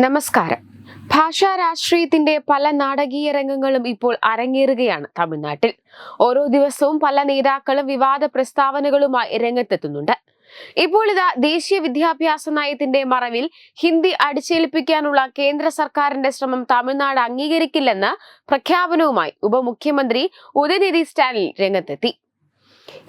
നമസ്കാരം. ഭാഷാ രാഷ്ട്രീയത്തിന്റെ പല നാടകീയ രംഗങ്ങളും ഇപ്പോൾ അരങ്ങേറുകയാണ് തമിഴ്നാട്ടിൽ. ഓരോ ദിവസവും പല നേതാക്കളും വിവാദ പ്രസ്താവനകളുമായി രംഗത്തെത്തുന്നുണ്ട്. ഇപ്പോൾ ഇതാ ദേശീയ വിദ്യാഭ്യാസ നയത്തിന്റെ മറവിൽ ഹിന്ദി അടിച്ചേൽപ്പിക്കാനുള്ള കേന്ദ്ര സർക്കാരിന്റെ ശ്രമം തമിഴ്നാട് അംഗീകരിക്കില്ലെന്ന് പ്രഖ്യാപനവുമായി ഉപമുഖ്യമന്ത്രി ഉദയനിധി സ്റ്റാലിൻ രംഗത്തെത്തി.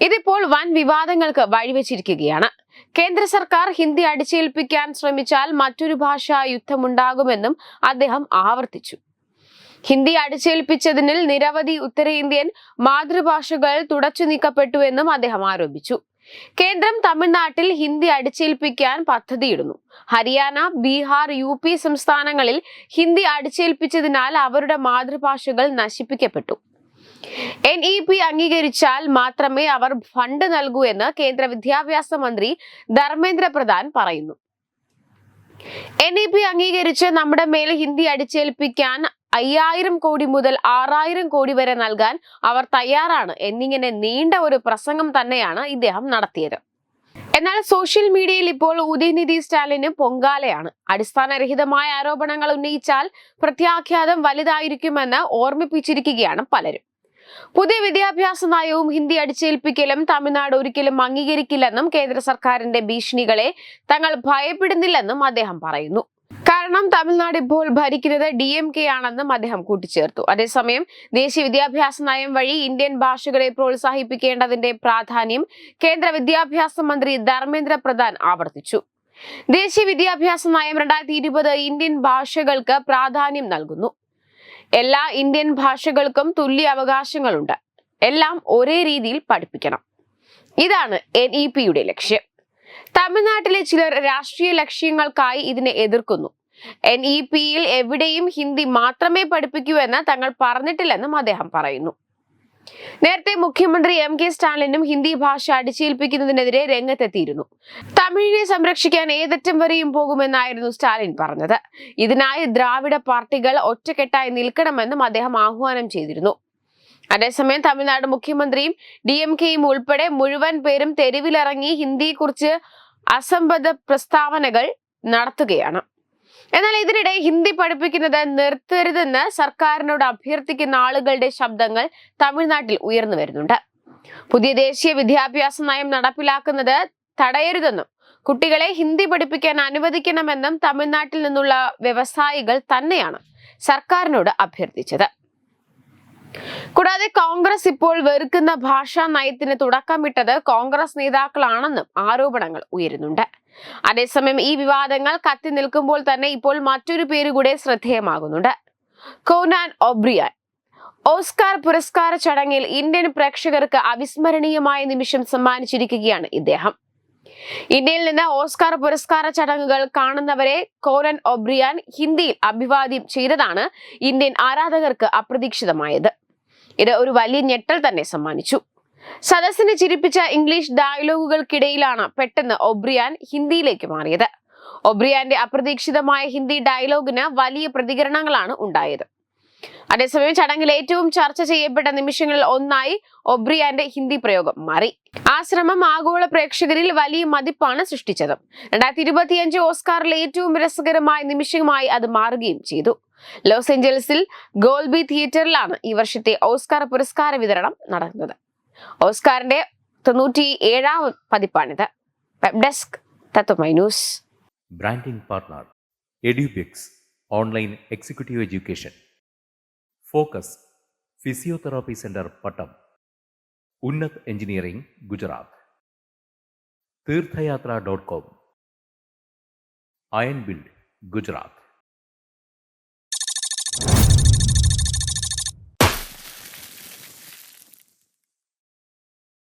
ഇതിപ്പോൾ വൻ വിവാദങ്ങൾക്ക് വഴിവെച്ചിരിക്കുകയാണ്. കേന്ദ്ര സർക്കാർ ഹിന്ദി അടിച്ചേൽപ്പിക്കാൻ ശ്രമിച്ചാൽ മറ്റൊരു ഭാഷാ യുദ്ധമുണ്ടാകുമെന്നും അദ്ദേഹം ആവർത്തിച്ചു. ഹിന്ദി അടിച്ചേൽപ്പിച്ചതിനിൽ നിരവധി ഉത്തരേന്ത്യൻ മാതൃഭാഷകൾ തുടച്ചു നീക്കപ്പെട്ടുവെന്നും അദ്ദേഹം ആരോപിച്ചു. കേന്ദ്രം തമിഴ്നാട്ടിൽ ഹിന്ദി അടിച്ചേൽപ്പിക്കാൻ പദ്ധതിയിടുന്നു. ഹരിയാന ബീഹാർ യു സംസ്ഥാനങ്ങളിൽ ഹിന്ദി അടിച്ചേൽപ്പിച്ചതിനാൽ അവരുടെ മാതൃഭാഷകൾ നശിപ്പിക്കപ്പെട്ടു. എൻ ഇ പി അംഗീകരിച്ചാൽ മാത്രമേ അവർ ഫണ്ട് നൽകൂ എന്ന് കേന്ദ്ര വിദ്യാഭ്യാസ മന്ത്രി ധർമ്മേന്ദ്ര പ്രധാൻ പറയുന്നു. എൻ ഇ പി അംഗീകരിച്ച് നമ്മുടെ മേൽ ഹിന്ദി അടിച്ചേൽപ്പിക്കാൻ അയ്യായിരം കോടി മുതൽ ആറായിരം കോടി വരെ നൽകാൻ അവർ തയ്യാറാണ് എന്നിങ്ങനെ നീണ്ട ഒരു പ്രസംഗം തന്നെയാണ് ഇദ്ദേഹം നടത്തിയത്. എന്നാൽ സോഷ്യൽ മീഡിയയിൽ ഇപ്പോൾ ഉദയനിധി സ്റ്റാലിന് പൊങ്കാലയാണ്. അടിസ്ഥാനരഹിതമായ ആരോപണങ്ങൾ ഉന്നയിച്ചാൽ പ്രത്യാഘാതം വലുതായിരിക്കുമെന്ന് ഓർമ്മിപ്പിച്ചിരിക്കുകയാണ് പലരും. പുതിയ വിദ്യാഭ്യാസ നയവും ഹിന്ദി അടിച്ചേൽപ്പിക്കലും തമിഴ്നാട് ഒരിക്കലും അംഗീകരിക്കില്ലെന്നും കേന്ദ്ര സർക്കാരിന്റെ ഭീഷണികളെ തങ്ങൾ ഭയപ്പെടുന്നില്ലെന്നും അദ്ദേഹം പറയുന്നു. കാരണം തമിഴ്നാട് ഇപ്പോൾ ഭരിക്കുന്നത് ഡി എം കെ ആണെന്നും അദ്ദേഹം കൂട്ടിച്ചേർത്തു. അതേസമയം ദേശീയ വിദ്യാഭ്യാസ നയം വഴി ഇന്ത്യൻ ഭാഷകളെ പ്രോത്സാഹിപ്പിക്കേണ്ടതിന്റെ പ്രാധാന്യം കേന്ദ്ര വിദ്യാഭ്യാസ മന്ത്രി ധർമ്മേന്ദ്ര പ്രധാൻ ആവർത്തിച്ചു. ദേശീയ വിദ്യാഭ്യാസ നയം രണ്ടായിരത്തി ഇന്ത്യൻ ഭാഷകൾക്ക് പ്രാധാന്യം നൽകുന്നു. എല്ലാ ഇന്ത്യൻ ഭാഷകൾക്കും തുല്യ അവകാശങ്ങളുണ്ട്. എല്ലാം ഒരേ രീതിയിൽ പഠിപ്പിക്കണം. ഇതാണ് എൻ ഇ പിയുടെ ലക്ഷ്യം. തമിഴ്നാട്ടിലെ ചിലർ രാഷ്ട്രീയ ലക്ഷ്യങ്ങൾക്കായി ഇതിനെ എതിർക്കുന്നു. എൻ ഇ പിയിൽ എവിടെയും ഹിന്ദി മാത്രമേ പഠിപ്പിക്കൂ എന്ന് തങ്ങൾ പറഞ്ഞിട്ടില്ലെന്നും അദ്ദേഹം പറയുന്നു. നേരത്തെ മുഖ്യമന്ത്രി എം കെ സ്റ്റാലിനും ഹിന്ദി ഭാഷ അടിച്ചേൽപ്പിക്കുന്നതിനെതിരെ രംഗത്തെത്തിയിരുന്നു. തമിഴിനെ സംരക്ഷിക്കാൻ ഏതറ്റം വരെയും പോകുമെന്നായിരുന്നു സ്റ്റാലിൻ പറഞ്ഞത്. ഇതിനായി ദ്രാവിഡ പാർട്ടികൾ ഒറ്റക്കെട്ടായി നിൽക്കണമെന്നും അദ്ദേഹം ആഹ്വാനം ചെയ്തിരുന്നു. അതേസമയം തമിഴ്നാട് മുഖ്യമന്ത്രിയും ഡി എം കെയും ഉൾപ്പെടെ മുഴുവൻ പേരും തെരുവിലിറങ്ങി ഹിന്ദിയെക്കുറിച്ച് അസംബദ്ധ പ്രസ്താവനകൾ നടത്തുകയാണ്. എന്നാൽ ഇതിനിടെ ഹിന്ദി പഠിപ്പിക്കുന്നത് നിർത്തരുതെന്ന് സർക്കാരിനോട് അഭ്യർത്ഥിക്കുന്ന ആളുകളുടെ ശബ്ദങ്ങൾ തമിഴ്നാട്ടിൽ ഉയർന്നു വരുന്നുണ്ട്. പുതിയ ദേശീയ വിദ്യാഭ്യാസ നയം നടപ്പിലാക്കുന്നത് തടയരുതെന്നും കുട്ടികളെ ഹിന്ദി പഠിപ്പിക്കാൻ അനുവദിക്കണമെന്നും തമിഴ്നാട്ടിൽ നിന്നുള്ള വ്യവസായികൾ തന്നെയാണ് സർക്കാരിനോട് അഭ്യർത്ഥിച്ചത്. കൂടാതെ കോൺഗ്രസ് ഇപ്പോൾ വെറുക്കുന്ന ഭാഷാ നയത്തിന് തുടക്കമിട്ടത് കോൺഗ്രസ് നേതാക്കളാണെന്നും ആരോപണങ്ങൾ ഉയരുന്നുണ്ട്. അതേസമയം ഈ വിവാദങ്ങൾ കത്തി നിൽക്കുമ്പോൾ തന്നെ ഇപ്പോൾ മറ്റൊരു പേര് കൂടെ ശ്രദ്ധേയമാകുന്നുണ്ട്. Conan O'Brien. ഓസ്കാർ പുരസ്കാര ചടങ്ങിൽ ഇന്ത്യൻ പ്രേക്ഷകർക്ക് അവിസ്മരണീയമായ നിമിഷം സമ്മാനിച്ചിരിക്കുകയാണ് ഇദ്ദേഹം. ഇന്ത്യയിൽ നിന്ന് ഓസ്കാർ പുരസ്കാര ചടങ്ങുകൾ കാണുന്നവരെ കോരൻ ഒബ്രിയാൻ ഹിന്ദിയിൽ അഭിവാദ്യം ചെയ്തതാണ് ഇന്ത്യൻ ആരാധകർക്ക് അപ്രതീക്ഷിതമായത്. ഇത് ഒരു വലിയ ഞെട്ടൽ തന്നെ സമ്മാനിച്ചു. സദസ്സിനെ ചിരിപ്പിച്ച ഇംഗ്ലീഷ് ഡയലോഗുകൾക്കിടയിലാണ് പെട്ടെന്ന് ഒബ്രിയാൻ ഹിന്ദിയിലേക്ക് മാറിയത്. ഒബ്രിയാന്റെ അപ്രതീക്ഷിതമായ ഹിന്ദി ഡയലോഗിന് വലിയ പ്രതികരണങ്ങളാണ് ഉണ്ടായത്. അതേസമയം ചടങ്ങിൽ ഏറ്റവും ചർച്ച ചെയ്യപ്പെട്ട നിമിഷങ്ങളിൽ ഒന്നായി ഒബ്രിയാന്റെ ഹിന്ദി പ്രയോഗം മാറി. ആ ശ്രമം ആഗോള പ്രേക്ഷകരിൽ വലിയ മതിപ്പാണ് സൃഷ്ടിച്ചത്. രണ്ടായിരത്തി ഇരുപത്തിയഞ്ച് ഓസ്കാറിലെ ഏറ്റവും രസകരമായ നിമിഷമായി അത് മാറുകയും ചെയ്തു. ലോസ് ഏഞ്ചൽസിൽ ഗോൾബി തിയേറ്ററിലാണ് ഈ വർഷത്തെ ഓസ്കാർ പുരസ്കാര വിതരണം നടക്കുന്നത് ഓസ്കാറിന്റെ തൊണ്ണൂറ്റി ഏഴാം പതിപ്പാണിത്. Web desk Tatwamayi news. Branding partner Edubix online executive education. Focus physiotherapy centre Pattom. Unnat engineering Gujarat. Theerthayatra dot com. Iron build Gujarat.